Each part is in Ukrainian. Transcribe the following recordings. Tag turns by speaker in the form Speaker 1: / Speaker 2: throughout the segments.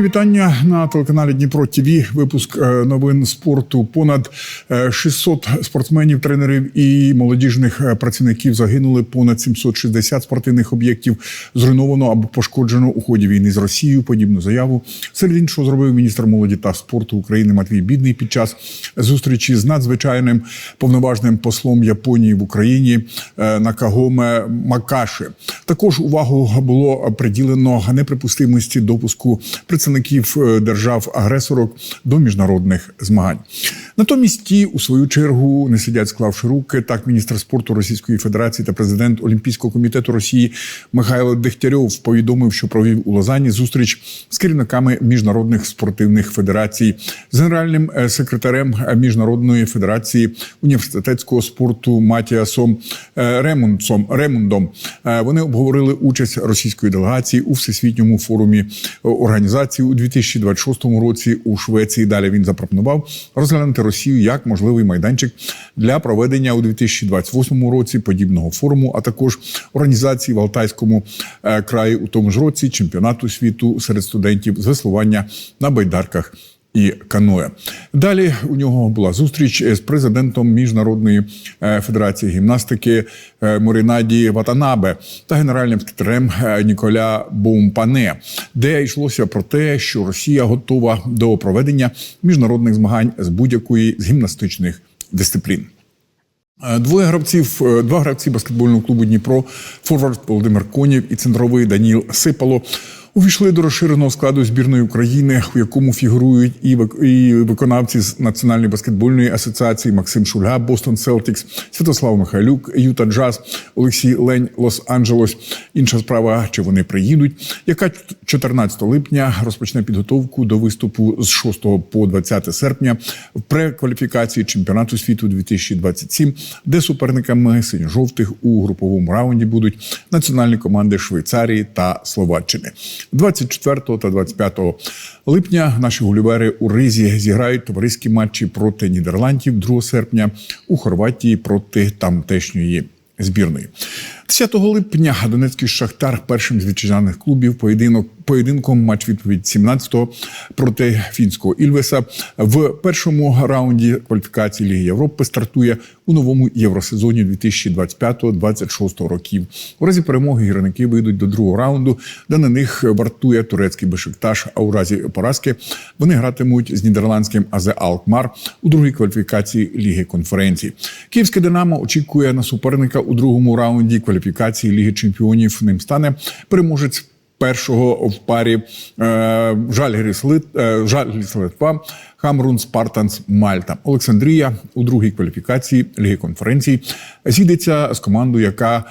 Speaker 1: Мої вітання на телеканалі Дніпро ТВ. Випуск е, новин спорту. Понад е, 600 спортсменів, тренерів і молодіжних е, працівників загинули. Понад 760 спортивних об'єктів зруйновано або пошкоджено у ході війни з Росією. Подібну заяву серед іншого зробив міністр молоді та спорту України Матвій Бідний під час зустрічі з надзвичайним повноважним послом Японії в Україні е, Накагоме Макаши. Також увагу було приділено неприпустимості допуску представників е, держав-агресорок до міжнародних змагань. Натомість ті, у свою чергу, не сидять, склавши руки. Так, міністр спорту Російської Федерації та президент Олімпійського комітету Росії Михайло Дегтярьов повідомив, що провів у Лозанні зустріч з керівниками міжнародних спортивних федерацій, з генеральним е, секретарем міжнародної федерації університетського спорту Матіасом е, Ремундсом Ремундом. Е, Вони обговорили участь російської делегації у всесвітньому форумі організації у 2026 році у Швеції. Далі він запропонував розглянути Росію як можливий майданчик для проведення у 2028 році подібного форуму, а також організації в Алтайському е, краї у тому ж році чемпіонату світу серед студентів з веслування на байдарках. І каноє. Далі у нього була зустріч з президентом Міжнародної е, федерації гімнастики е, Морінаді Ватанабе та генеральним секретарем е, Ніколя Боумпане, де йшлося про те, що Росія готова до проведення міжнародних змагань з будь-якої з гімнастичних дисциплін. Двоє гравців, два гравці баскетбольного клубу Дніпро, форвард Володимир Конєв і центровий Даніл Сипало. Увійшли до розширеного складу збірної України, у якому фігурують і вик- і виконавці з Національної баскетбольної асоціації Максим Шульга, Бостон Селтікс, Святослав Михайлюк, Юта Джаз, Олексій Лень, Лос-Анджелес. Інша справа, чи вони приїдуть, яка 14 липня розпочне підготовку до виступу з 6 по 20 серпня в прекваліфікації чемпіонату світу 2027, де суперниками синьо-жовтих у груповому раунді будуть національні команди Швейцарії та Словаччини. 24 та 25 липня наші гулівери у Ризі зіграють товариські матчі проти Нідерландів 2 серпня у Хорватії проти тамтешньої збірної. 10 липня Донецький Шахтар першим з вітчизняних клубів поєдинок поєдинком матч відповідь 17-го проти фінського Ільвеса в першому раунді кваліфікації Ліги Європи стартує у новому євросезоні 2025-2026 років. У разі перемоги гірники вийдуть до другого раунду, де на них вартує турецький Бешикташ. А у разі поразки вони гратимуть з нідерландським Азе Алкмар у другій кваліфікації Ліги конференцій. Київське Динамо очікує на суперника у другому раунді кваліфікації Ліги Чемпіонів. Ним стане переможець першого в парі е, е, Литва, Хамрун Спартанс Мальта. Олександрія у другій кваліфікації Ліги конференцій зійдеться з командою, яка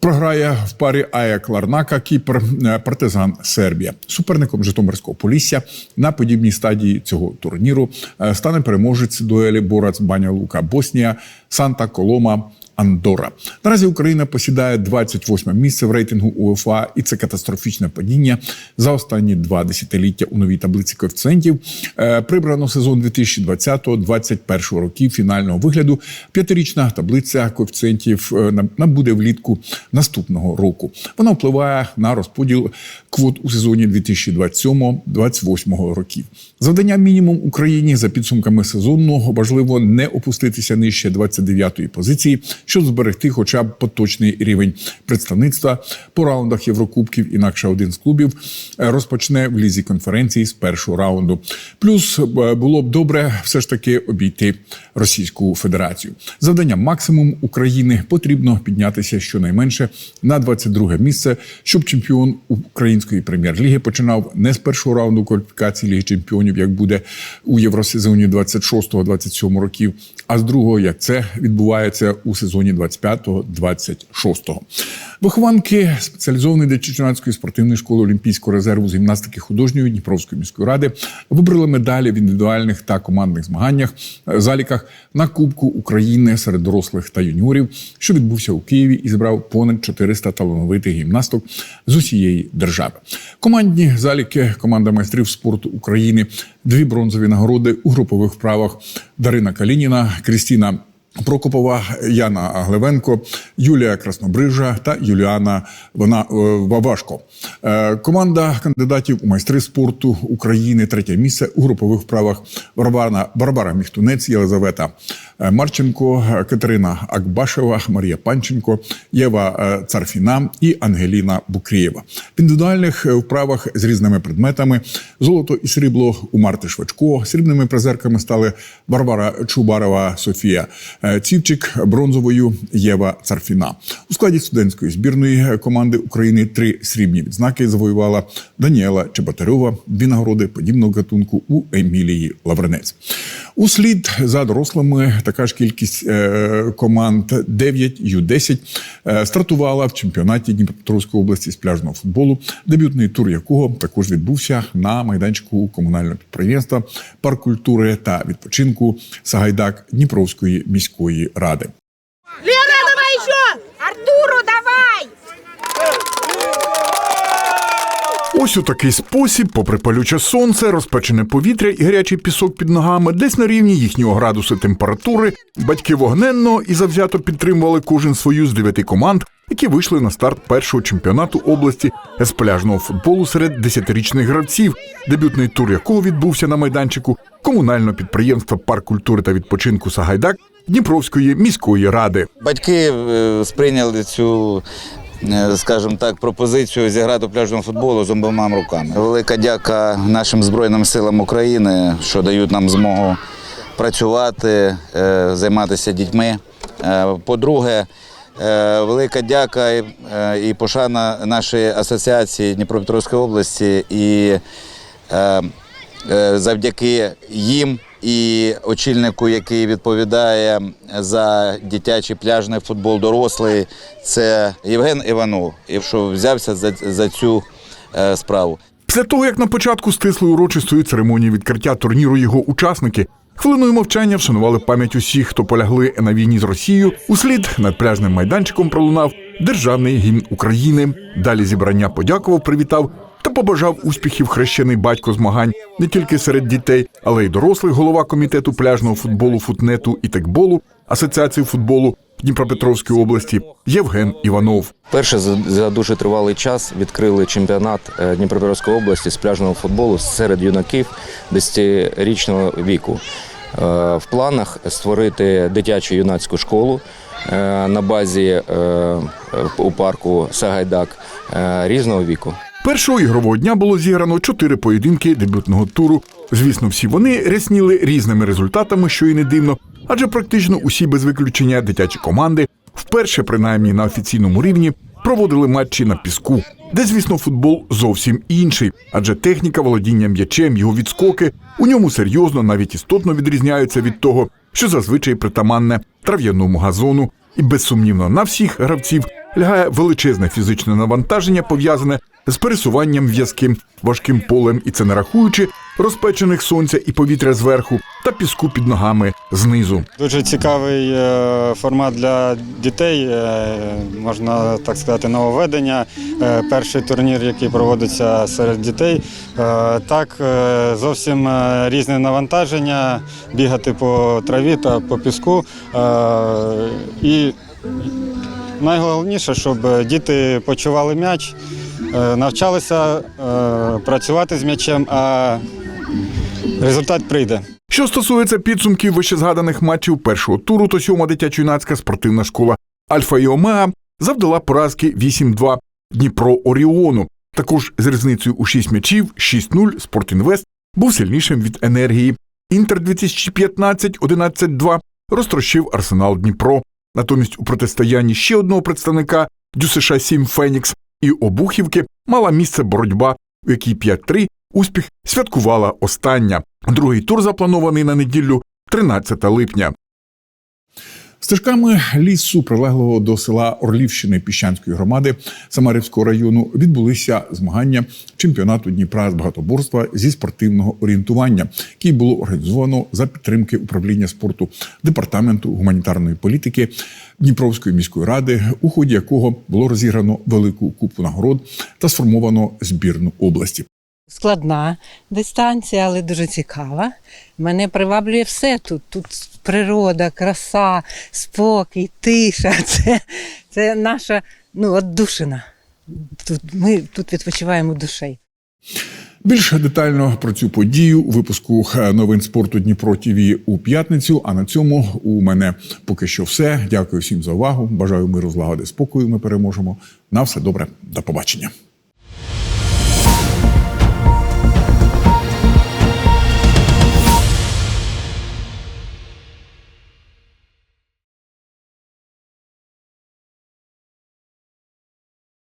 Speaker 1: програє в парі Аяк Ларнака, Кіпр, е, Партизан Сербія. Суперником Житомирського Полісся на подібній стадії цього турніру е, стане переможець дуелі Борац Баня Лука Боснія, Санта Колома. Андора. Наразі Україна посідає 28 місце в рейтингу УЄФА, і це катастрофічне падіння за останні два десятиліття у новій таблиці коефіцієнтів. Е, Прибрано сезон 2020-2021 років фінального вигляду. П'ятирічна таблиця коефіцієнтів е, набуде влітку наступного року. Вона впливає на розподіл квот у сезоні 2027-2028 років. Завдання мінімум Україні за підсумками сезону важливо не опуститися нижче 29-ї позиції, щоб зберегти хоча б поточний рівень представництва по раундах Єврокубків. Інакше один з клубів е, розпочне в лізі конференції з першого раунду. Плюс е, було б добре все ж таки обійти Російську Федерацію. Завдання максимум України потрібно піднятися щонайменше на 22 місце, щоб чемпіон української прем'єр-ліги починав не з першого раунду кваліфікації Ліги Чемпіонів, як буде у євросезоні 26-27 років, а з другого, як це відбувається у сезоні 25-26. Вихованки спеціалізованої дитячо-юнацької спортивної школи Олімпійського резерву з гімнастики художньої Дніпровської міської ради вибрали медалі в індивідуальних та командних змаганнях, е, заліках на Кубку України серед дорослих та юніорів, що відбувся у Києві і зібрав понад 400 талановитих гімнасток з усієї держави. Командні заліки команда майстрів спорту України, дві бронзові нагороди у групових вправах Дарина Калініна, Крістіна Прокопова, Яна Глевенко, Юлія Краснобрижа та Юліана Вона е, Вавашко. Е, Команда кандидатів у майстри спорту України третє місце у групових вправах Барбара, Барбара Міхтунець, Єлизавета е, Марченко, Катерина Акбашева, Марія Панченко, Єва Царфіна і Ангеліна Букрієва. В індивідуальних вправах з різними предметами золото і срібло у Марти Швачко. Срібними призерками стали Барбара Чубарова, Софія Цівчик, бронзовою Єва Царфіна. У складі студентської збірної команди України три срібні відзнаки завоювала Даніела Чеботарьова. Дві нагороди подібного гатунку у Емілії Лавренець. Услід за дорослими така ж кількість е, команд 9 Ю-10 е, стартувала в чемпіонаті Дніпропетровської області з пляжного футболу, дебютний тур якого також відбувся на майданчику комунального підприємства парк культури та відпочинку Сагайдак Дніпровської міської ради.
Speaker 2: Лена, давай еще! Артуру, давай!
Speaker 1: Ось у такий спосіб, попри палюче сонце, розпечене повітря і гарячий пісок під ногами, десь на рівні їхнього градусу температури, батьки вогненно і завзято підтримували кожен свою з дев'яти команд, які вийшли на старт першого чемпіонату області з пляжного футболу серед десятирічних гравців, дебютний тур якого відбувся на майданчику комунального підприємства Парк культури та відпочинку Сагайдак Дніпровської міської ради.
Speaker 3: Батьки е, сприйняли цю, е, скажімо так, пропозицію зіграти у пляжному футболу з обома руками. Велика дяка нашим Збройним силам України, що дають нам змогу працювати, е, займатися дітьми. По-друге, велика дяка і- пошана нашої асоціації Дніпропетровської області і завдяки їм і очільнику, який відповідає за дитячий пляжний футбол дорослий, це Євген Іванов, і що взявся за, за цю е, справу.
Speaker 1: Після того, як на початку стислої урочистої церемонії відкриття турніру його учасники хвилиною мовчання вшанували пам'ять усіх, хто полягли на війні з Росією, услід над пляжним майданчиком пролунав державний гімн України. Далі зібрання подякував, привітав та побажав успіхів хрещений батько змагань не тільки серед дітей, але й дорослих голова комітету пляжного футболу, футнету і текболу Асоціації футболу Дніпропетровської області Євген Іванов.
Speaker 4: Перше за, дуже тривалий час відкрили чемпіонат е, Дніпропетровської області з пляжного футболу серед юнаків 10-річного віку. Е, В планах створити дитячу юнацьку школу е, на базі у парку Сагайдак різного віку.
Speaker 1: Першого ігрового дня було зіграно чотири поєдинки дебютного туру. Звісно, всі вони рясніли різними результатами, що і не дивно, адже практично усі без виключення дитячі команди вперше, принаймні на офіційному рівні, проводили матчі на піску, де, звісно, футбол зовсім інший, адже техніка володіння м'ячем, його відскоки у ньому серйозно, навіть істотно відрізняються від того, що зазвичай притаманне трав'яному газону, і безсумнівно на всіх гравців лягає величезне фізичне навантаження, пов'язане з пересуванням в'язким важким полем, і це не рахуючи розпечених сонця і повітря зверху та піску під ногами знизу.
Speaker 5: Дуже цікавий е, формат для дітей, е, можна так сказати, нововведення. Е, Перший турнір, який проводиться серед дітей. Так, зовсім різне навантаження, бігати по траві та по піску. І найголовніше, щоб діти почували м'яч, навчалися е, працювати з м'ячем, а результат прийде.
Speaker 1: Що стосується підсумків вищезгаданих матчів першого туру, то сьома дитячо-юнацька спортивна школа Альфа і Омега завдала поразки 8-2 Дніпро Оріону. Також з різницею у 6 м'ячів 6-0 Спортінвест був сильнішим від енергії. Інтер 2015 11-2 розтрощив Арсенал Дніпро. Натомість у протистоянні ще одного представника ДЮСШ 7 Фенікс і Обухівки мала місце боротьба, у якій 5-3 успіх святкувала остання. Другий тур запланований на неділю 13 липня. Стежками лісу, прилеглого до села Орлівщини Піщанської громади Самарівського району, відбулися змагання чемпіонату Дніпра з багатоборства зі спортивного орієнтування, який було організовано за підтримки управління спорту департаменту гуманітарної політики Дніпровської міської ради, у ході якого було розіграно велику купу нагород та сформовано збірну області.
Speaker 6: Складна дистанція, але дуже цікава. Мене приваблює все тут. Тут природа, краса, спокій, тиша. Це, це наша ну, отдушина. Тут, ми тут відпочиваємо душею.
Speaker 1: Більш детально про цю подію у випуску новин спорту Дніпро ТІВІ у п'ятницю. А на цьому у мене поки що все. Дякую всім за увагу. Бажаю миру, злагоди, спокою. Ми переможемо. На все добре. До побачення.